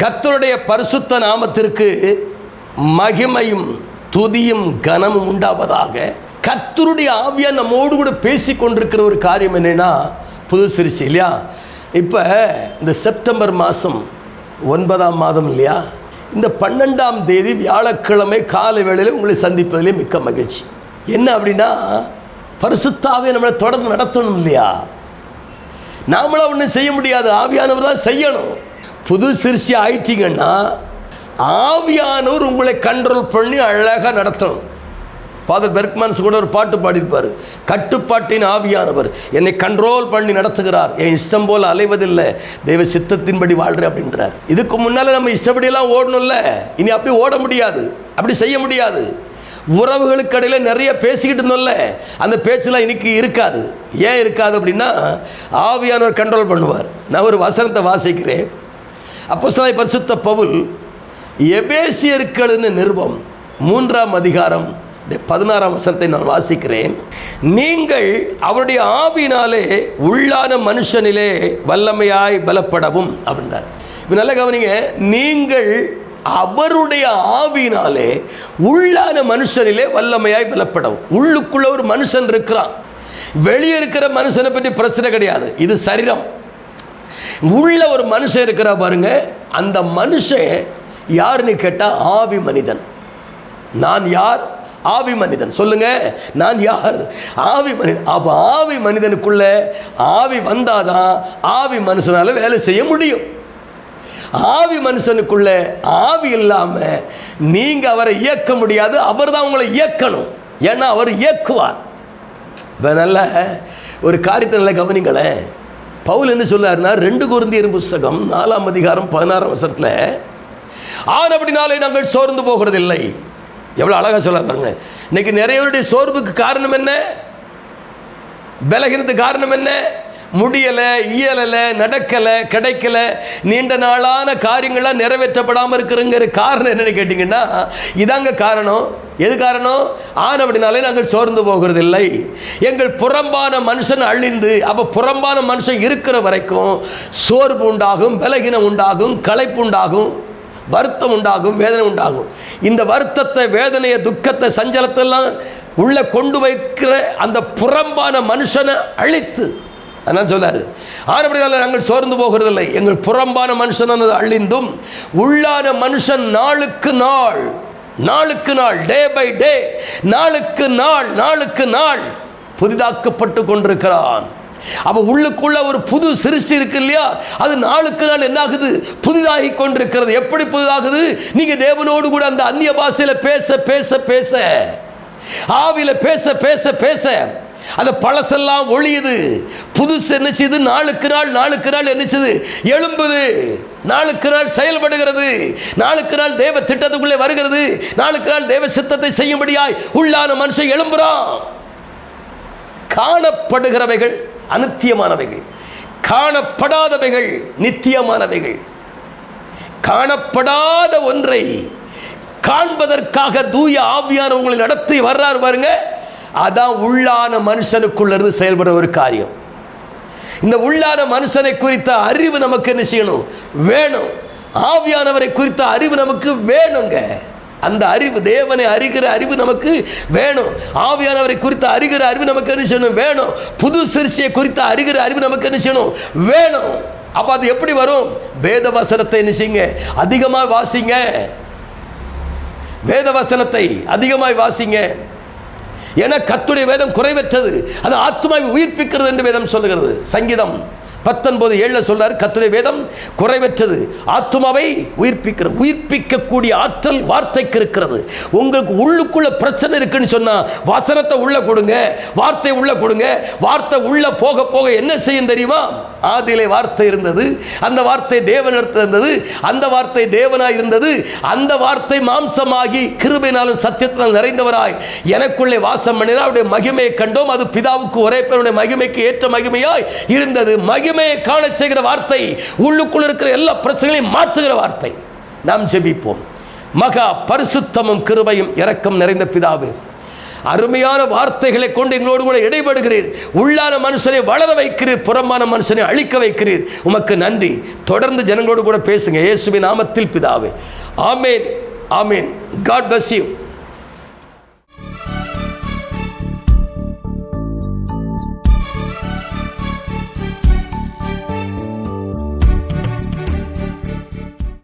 கர்த்தருடைய பரிசுத்த நாமத்திற்கு மகிமையும் துதியும் கனமும் உண்டாவதாக கர்த்தருடைய ஆவியா நம்மோடு கூட பேசி கொண்டிருக்கிற ஒரு காரியம் என்னன்னா புது சிரிச்சு இல்லையா? இப்போ இந்த செப்டம்பர் மாதம் ஒன்பதாம் மாதம் இல்லையா? இந்த பன்னெண்டாம் தேதி வியாழக்கிழமை காலை வேளையில் உங்களை சந்திப்பதிலே மிக்க மகிழ்ச்சி. என்ன அப்படின்னா பரிசுத்தாவே நம்மளை தொடர்ந்து நடத்தணும் இல்லையா? நாமளா ஒன்றும் செய்ய முடியாது. ஆவியானவர் தான் செய்யணும். புது சிறுசி ஆயிட்டீங்கன்னா ஆவியானவர் உங்களை கண்ட்ரோல் பண்ணி அழகாக நடத்தணும். ஃபாதர் பெர்க்மன்ஸ் கூட ஒரு பாட்டு பாடியிருப்பார். கட்டுப்பாட்டின் ஆவியானவர் என்னை கண்ட்ரோல் பண்ணி நடத்துகிறார். என் இஷ்டம் போல் அலைவதில்லை. தெய்வ சித்தத்தின்படி வாழ்கிறேன் அப்படின்றார். இதுக்கு முன்னால் நம்ம இஷ்டப்படியெல்லாம் ஓடணும்ல. இனி அப்படி ஓட முடியாது. அப்படி செய்ய முடியாது. உறவுகளுக்கு இடையில நிறைய பேசிக்கிட்டு இருந்தோம்ல. அந்த பேச்செல்லாம் இன்னைக்கு இருக்காது. ஏன் இருக்காது அப்படின்னா ஆவியானவர் கண்ட்ரோல் பண்ணுவார். நான் ஒரு வசனத்தை வாசிக்கிறேன். அப்போ பரிசுத்த பவுல் எபேசியர்கள்னு நிருபம் மூன்றாம் அதிகாரம் பதினாறாம் வசனத்தை நான் வாசிக்கிறேன். நீங்கள் அவருடைய ஆவினாலே உள்ளான மனுஷனிலே வல்லமையாய் பலப்படவும் அப்படின்றார். இப்ப நல்ல கவனிங்க நீங்கள் அவருடைய ஆவினாலே உள்ளான மனுஷனிலே வல்லமையாய் பலப்படவும். உள்ளுக்குள்ள ஒரு மனுஷன் இருக்கிறான். வெளியே இருக்கிற மனுஷனை பற்றி பிரச்சனை கிடையாது. இது சரீரம். உள்ள ஒரு மனுஷன் இருக்கிறா பாருங்க. அந்த மனுஷன் யாருன்னு கேட்டால் ஆவி மனிதன். நான் யார்? ஆவி மனிதன். சொல்லுங்க. நான் யார்? ஆவி மனிதன். அப்ப ஆவி மனிதனுக்குள்ள ஆவி வந்தாதான் ஆவி மனுஷனால வேலை செய்ய முடியும். ஆவி மனுஷனுக்குள்ள ஆவி இல்லாம நீங்க அவரை இயக்க முடியாது. அவர் தான் உங்களை இயக்கணும். ஏன்னா அவர் இயக்குவார். இப்ப நல்ல ஒரு காரியத்தை நல்லா கவனிங்களேன். பவுல் என்ன சொல்லாருன்னா ரெண்டு குருந்தியர் புஸ்தகம் நாலாம் அதிகாரம் பதினாறாம் வருஷத்துல ஆனபடினாலே நாங்கள் சோர்ந்து போகிறதில்லை. எவ்வளோ அழகாக சொல்ல பாருங்க. இன்னைக்கு நிறையவருடைய சோர்வுக்கு காரணம் என்ன? பலகீனத்துக்கு காரணம் என்ன? முடியலை இயலலை நடக்கலை கிடைக்கல நீண்ட நாளான காரியங்கள்லாம் நிறைவேற்றப்படாமல் இருக்கிறங்கிற காரணம் என்னன்னு கேட்டிங்கன்னா இதாங்க காரணம். எது காரணம்? ஆன அப்படினாலே நாங்கள் சோர்ந்து போகிறதில்லை. எங்கள் புறம்பான மனுஷன் அழிந்து அப்போ புறம்பான மனுஷன் இருக்கிற வரைக்கும் சோர்வு உண்டாகும் பலகீனம் உண்டாகும் களைப்பு உண்டாகும் வருத்தம் உண்டாகும் வேதனை உண்டாகும். இந்த வருத்தத்தை வேதனையை துக்கத்தை சஞ்சலத்தெல்லாம் உள்ள கொண்டு வைக்கிற அந்த புறம்பான மனுஷனை அழித்து அதான் சொல்லாரு. ஆனப்படினால நாங்கள் சோர்ந்து போகிறதில்லை. எங்கள் புறம்பான மனுஷனானது அழிந்தும் உள்ளான மனுஷன் நாளுக்கு நாள் நாளுக்கு நாள் டே பை டே நாளுக்கு நாள் நாளுக்கு நாள் புதிதாக்கப்பட்டு கொண்டிருக்கிறான். அப்ப உள்ளுக்குள்ள ஒரு புது சிருஷ்டி இருக்கு இல்லையா? அது நாளுக்கு நாள் என்ன ஆகுது புதிதாகி கொண்டிருக்கிறது. எப்படி புதிதாகுது? நீங்க தேவனோடு கூட அந்த அந்நிய பாஷையில பேச பேச பேச. ஆவில பேச பேச பேச. அந்த பழசெல்லாம் ஒழியுது. புதுசு என்ன செய்யுது நாளுக்கு நாள் நாளுக்கு நாள் என்ன செய்யுது எழும்புது. நாளுக்கு நாள் செயல்படுகிறது. நாளுக்கு நாள் தேவ திட்டத்துக்குள்ளே வருகிறது. நாளுக்கு நாள் தேவ சித்தத்தை செய்யும்படியாய் உள்ளான மனுஷன் எழும்புறான். காணப்படுகிறவைகள் அனித்தியமானவைகள். காணப்படாதவைகள் நித்தியமானவைகள். காணப்படாத ஒன்றை காண்பதற்காக தூய ஆவியானவங்களை நடத்தி வர்றாரு பாருங்க. அதான் உள்ளான மனுஷனுக்குள்ள இருந்து செயல்பட ஒரு காரியம். இந்த உள்ளான மனுஷனை குறித்த அறிவு நமக்கு என்ன செய்யணும்? வேணும். ஆவியானவரை குறித்த அறிவு நமக்கு வேணுங்க. அந்த அறிவு தேவனை அறிகிற அறிவு நமக்கு வேணும். ஆவியானவரை குறித்த அறிகிற அறிவு நமக்கு என்ன செய்யணும்? வேணும். புது சிறுசியை குறித்த அறிகிற அறிவு நமக்கு என்ன செய்யணும்? வேணும். அப்ப அது எப்படி வரும்? வேத வசனத்தை என்ன செய்யுங்க? அதிகமாக வாசிங்க. வேத வசனத்தை அதிகமாய் வாசிங்க. என கத்துடைய வேதம் குறைவற்றது. அது ஆத்மாவை உயிர்ப்பிக்கிறது என்று வேதம் சொல்லுகிறது. சங்கீதம் பத்தொன்பது ஏழில் சொல்றாரு கத்துடைய வேதம் குறைவற்றது. ஆத்மாவை உயிர்ப்பிக்கிறது. உயிர்ப்பிக்கக்கூடிய ஆற்றல் வார்த்தைக்கு இருக்கிறது. உங்களுக்கு உள்ளுக்குள்ள பிரச்சனை இருக்குன்னு சொன்னா வசனத்தை உள்ள கொடுங்க வார்த்தை உள்ள கொடுங்க வார்த்தை உள்ள போக போக என்ன செய்யும் தெரியுமா? ஆதியிலே வார்த்தை இருந்தது அந்த வார்த்தை தேவனிடத்தில் இருந்தது அந்த வார்த்தை தேவனாய் இருந்தது அந்த வார்த்தை மாம்சமாகி கிருபினாலும் சத்தியத்தினால் நிறைந்தவராய். எனக்குள்ளே வாசம் பண்ணினால் அவருடைய மகிமையை கண்டோம் அது பிதாவுக்கு ஒரே பேருடைய மகிமைக்கு ஏற்ற மகிமையாய் இருந்தது. மகிமையை காண செய்கிற வார்த்தை உள்ளுக்குள் இருக்கிற எல்லா பிரச்சனைகளையும் மாற்றுகிற வார்த்தை. நாம் ஜெபிப்போம். மகா பரிசுத்தமும் கிருபையும் இரக்கம் நிறைந்த பிதாவே. அருமையான வார்த்தைகளை கொண்டு எங்களோடு கூட இடைபடுகிறீர். உள்ளான மனுஷனை வளர வைக்கிறீர் புறமான மனுஷனை அழிக்க வைக்கிறீர். உமக்கு நன்றி. தொடர்ந்து ஜனங்களோடு கூட பேசுங்க. இயேசுவின் நாமத்தில் பிதாவே. ஆமேன். ஆமேன். God bless you